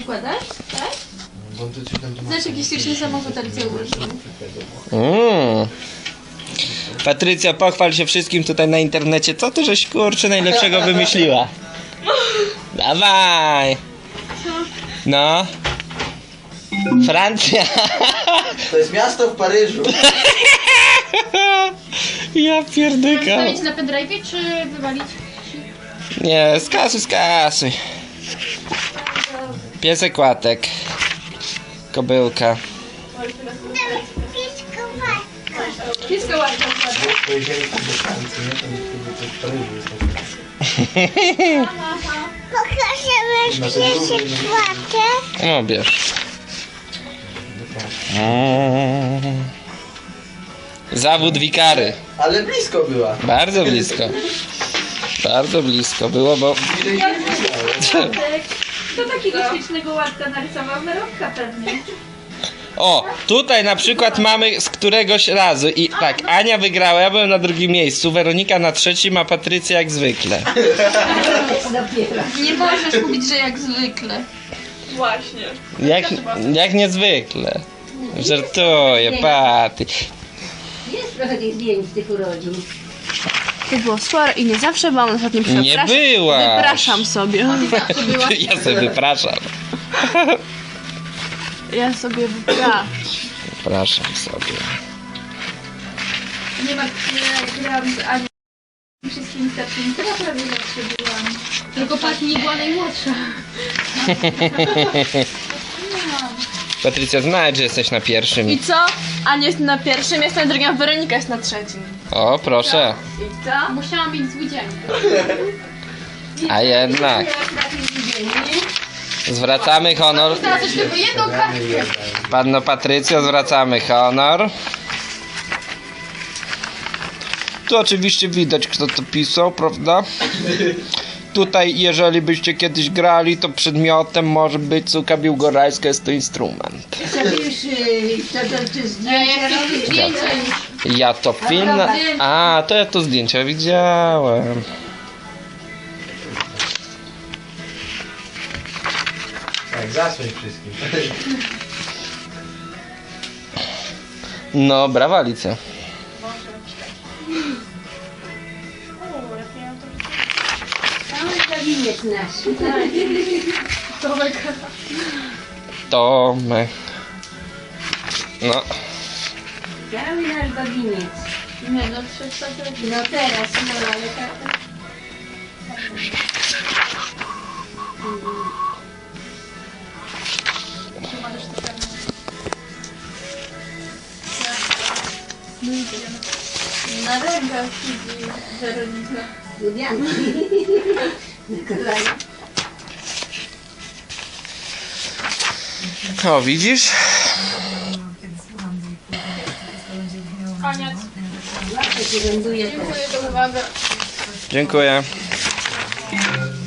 Układasz? Tak? Znasz jakiś śliczny samochód, ale co ułożył? Mm. Patrycja, pochwal się wszystkim tutaj na internecie. Co ty żeś kurczę najlepszego wymyśliła? Dawaj! No. Francja! To jest miasto w Paryżu. Ja pierdykam. Stawić na pendrive czy wywalić? Nie, skasuj, skasuj. Piesek łatek. Kobyłka. Kiska ładna. Pojedziemy tam do Francji, nie? Tam to w Paryżu jest. Pokażemy piesek. No bierz. Mm. Zawód wikary. Ale blisko była. Bardzo blisko. Bardzo blisko było, bo Kto takiego ślicznego ładka narysował? Weronka pewnie. O, tutaj na przykład mamy z któregoś razu i tak, Ania wygrała, ja byłem na drugim miejscu, Weronika na trzecim, a Patrycja jak zwykle. Nie możesz mówić, że jak zwykle. Jak, jak niezwykle. Żartuję, Paty. Jest trochę tych zdjęć z tych urodzin. To było sporo i nie zawsze byłam ostatnim Nie przepraszam. byłaś. Wypraszam sobie. Ja sobie wypraszam. Ja sobie wypraszam. Wypraszam sobie. Nie ma, nie grałam z Anią. Wszystkimi starszymi, teraz prawie zawsze byłam. Tylko patrz, nie była najmłodsza. Patrycja, znajdź, że jesteś na pierwszym. I co? Ania jest na pierwszym, jestem na drugim, a Weronika jest na trzecim. O, proszę. I co? Musiałam mieć zły dzień. A jednak. Zwracamy honor. Teraz tylko jedną kartkę. Panno Patrycjo, zwracamy honor. Tu oczywiście widać, kto to pisał, prawda? Tutaj, jeżeli byście kiedyś grali, to przedmiotem może być suka biłgorajska, jest to instrument. Zapisz, y, to, zdjęcia robisz. Ja to film... A, to ja to zdjęcia widziałem. Tak, zasłoń wszystkim. No, brawa Alicja. 15. Tomek. Tomek. No. Cały nasz gobiniec. Nie, no 300 No teraz, no ale tak. Na rękach siedzi Weronika. Lubianki. O, widzisz? Koniec. Dziękuję za uwagę. Dziękuję.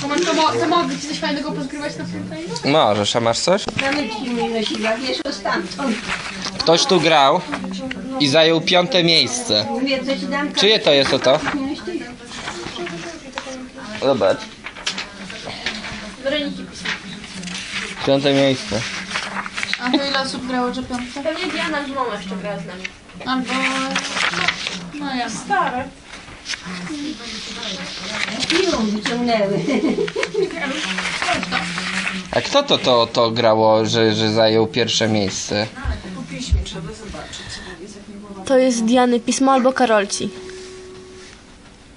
Tomek, to, mo- to mogę ci coś fajnego pozgrywać na Fortnite? Możesz, a masz coś? Kamyczki mi nosiła, wiesz, o stamtąd. Ktoś tu grał i zajął piąte miejsce. Mówię, dam Czyje to jest o to? kamyczki? Zobacz. Weroniki pisał. Piąte miejsce. A to ile osób grało, że piątka? Pewnie Diana z mamą jeszcze gra z nami. Albo... No, no ja. Stare. Piłą wyciągnęły. A kto to to, to grało, że, że zajął pierwsze miejsce? To jest Diany pismo albo Karolci.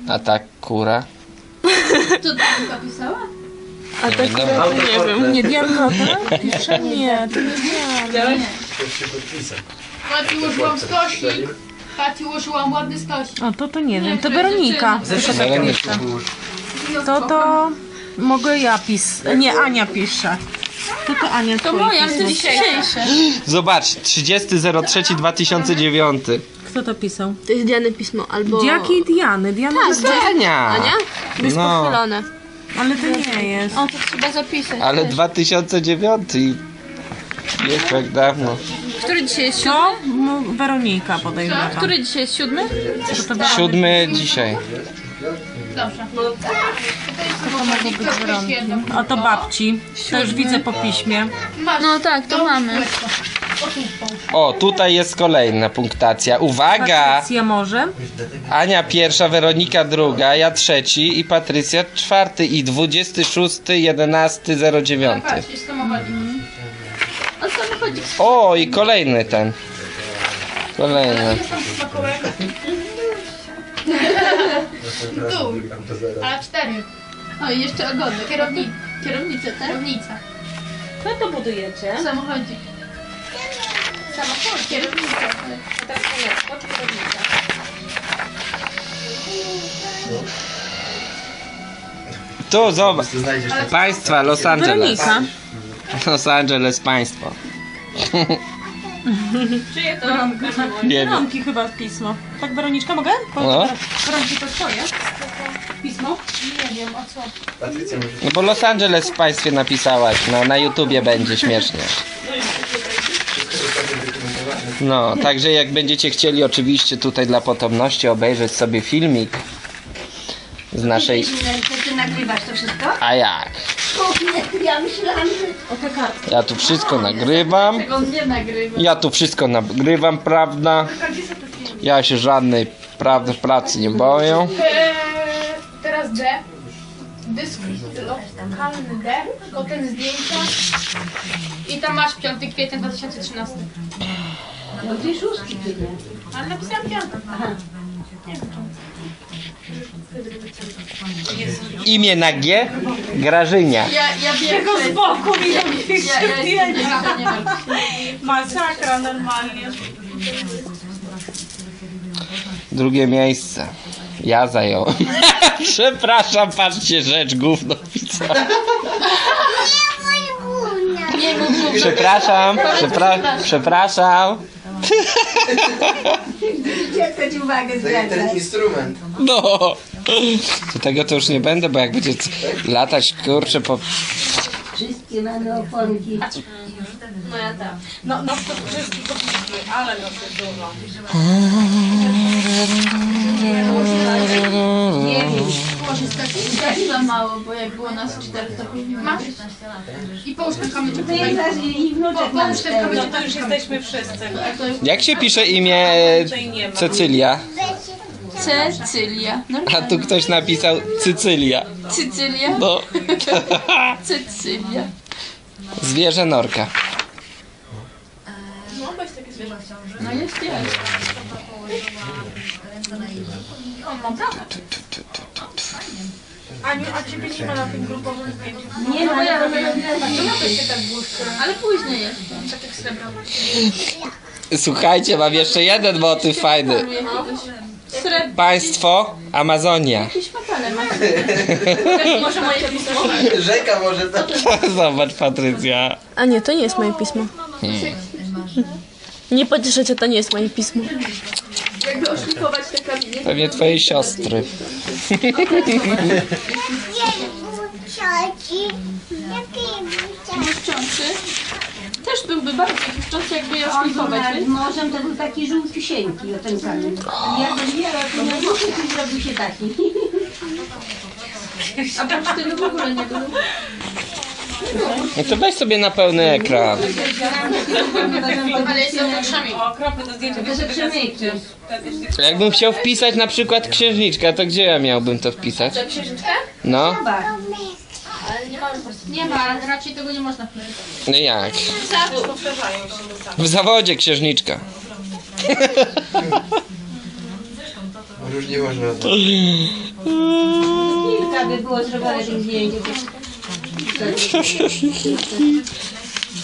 A ta kura? To Danka pisała? A tak wiadomo. nie wiem, nie Dianka, tak? Pisze nie, to nie podpisał. Pati ułożyłam stosik. Pati ułożyłam ładny stosik. O, to to nie wiem, to to Weronika. Zresztą Weronika. To to mogę ja pis... Nie, Ania pisze. To to Ania To moja, to pismo. dzisiejsze. Zobacz, 30.03.2009. Kto to pisał? To jest Diany pismo albo... Jakiej Diany? Diana Tak, jest... Ania! Ania? Jest No. pochylone. Ale to nie jest. O, to trzeba zapisać. Ale 2009 i... Jest jak dawno. Który dzisiaj jest siódmy? To M- Weronika podejrzewam. Który dzisiaj jest siódmy? To to Siódmy dzisiaj. Dobrze. A to babci. To już widzę po piśmie. No tak, to mamy. O, tutaj jest kolejna punktacja. Uwaga! Patrycja może? Ania pierwsza, Weronika druga, ja trzeci i Patrycja czwarty i 26, 11, 09. Patrz, jest samochodzik. O samochodzik. O, i kolejny ten. Kolejny. Tu. A cztery. O i jeszcze ogonek. Kierowni... Kierownicę, kierownica. Co to budujecie? Samochodzik. Samochód, kierownica. Tu, zobacz. Tu znajdziesz ten Państwa, Los Angeles. Weronika. Los Angeles, państwo. Nie wiem. Chyba pismo. Tak, Weroniczka, mogę? No. Weroniki, to twoje? Pismo? Patrycja może... No bo Los Angeles w państwie napisałaś, no na YouTubie będzie śmiesznie. No, także jak będziecie chcieli oczywiście tutaj dla potomności obejrzeć sobie filmik z naszej... Ty nagrywasz to wszystko? A jak? Ja myślałam, że... O te kartki. Ja tu wszystko nagrywam. On nie nagrywa. Ja tu wszystko nagrywam, prawda? Ja się żadnej prawdy pracy nie boję. Eee, teraz D. Dysk lokalny D. Potem zdjęcia. I tam masz 5 kwietnia 2013. No ty szóstki ty nie. Ale napisałam piątek. Imię na G? Grażynia. Ja, ja że... Z boku mi Ja, ja, ja ja, nie wiem. Masakra normalnie. Drugie miejsce. Ja zająłem. Przepraszam, patrzcie, rzecz gówno pisałem. Nie mów, mów. Przepraszam, przepra przepraszam. Dziecko ci uwagę zwraca. ten instrument. No. Do tego to już nie będę, bo jak będzie latać, kurczę, po... Wszystkie mamy oponki. No, no to wszystkie ale no to dużo. Tak za mało, bo jak było nas cztery, to masz. I połóż ten kamyczek To tutaj. Po- Połóż ten No kamyczek. to już jesteśmy wszyscy. Jak się pisze imię Tutaj nie ma. Cecylia? Cecylia. No, A tu ktoś napisał Cycylia. Cycylia. No. Cecylia. Zwierzę norka. No jest, jest. Bramę. Aniu, a ciebie nie ma na tym grupowym zdjęciu? Nie ma, ja robię- to Ale później jeszcze. Tak. Słuchajcie, mam jeszcze jeden motyw fajny. Srebrny. Państwo Amazonia. Jakieś metale ma. Może moje pismo? Rzeka może to... Zobacz, Patrycja. A nie, to nie jest moje pismo. Nie pocieszycie, to nie jest moje pismo. Oszlikować te kamienie. Pewnie twojej siostry. Błyszczący. Też byłby bardzo błyszczący, jakby je On oszlikować. nad morzem to był taki żółciusieńki, o ten kamień. Ja go zbierał, to na i zrobił się taki. A tego w ogóle nie było. No to weź sobie na pełny ekran. Ale. Jakbym chciał wpisać na przykład księżniczka, to gdzie ja miałbym to wpisać? Za księżyczkę? No, Ale nie ma, nie ma, raczej tego nie można wpisać. no jak? W zawodzie księżniczka. Różnie można. Kilka by było zrobione tych zdjęć.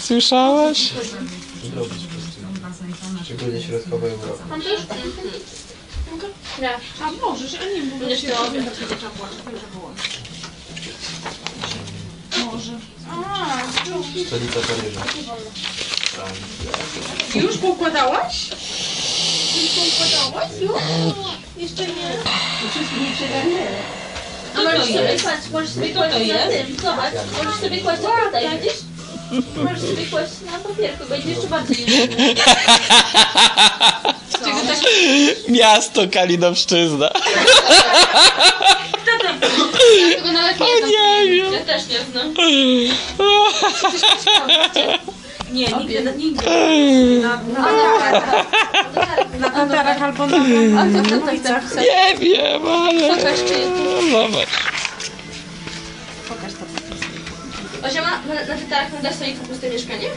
Słyszałaś? Szczególnie środkowa Europa. Nie. A możesz, a nie mówię. Będziesz to Stolica Paryża. Już poukładałaś? A możesz sobie kłaść, możesz sobie kłaść na tym, zobacz, możesz sobie kłaść tutaj, widzisz? Możesz sobie kłaść na papierku, będzie jeszcze bardziej Miasto Kalinowszczyzna. Ja tego nawet nie znam. Nie wiem. Ja też nie znam. Nie, nigdy, nigdy. Na, na, albo na to zapisać? Nie wiem, ale... Pokaż, czy jest. Zobacz. Osia ma na, na tytarach na dasz sobie puste mieszkanie?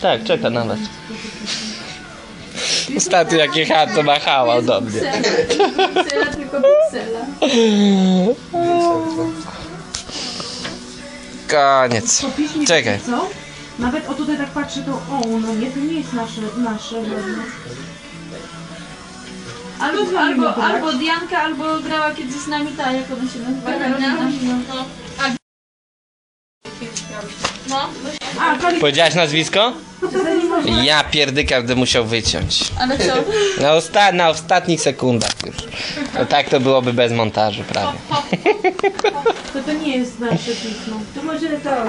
Tak, czeka na was. Ostatnio jak jechałem, to machała do mnie. Piksela, tylko piksela. Koniec. Czekaj. Nawet o tutaj tak patrzę, to o, no nie, to nie jest nasze, nasze żadne. Albo, albo, albo Dianka, albo grała kiedyś z nami ta, jak ona się nazywa? Karolina. No. No, A, Kali, Powiedziałaś nazwisko? Ja pierdyka będę musiał wyciąć. Ale co? Na, osta- na ostatnich sekundach już. No tak to byłoby bez montażu prawie. to to nie jest nasze pismo. To może to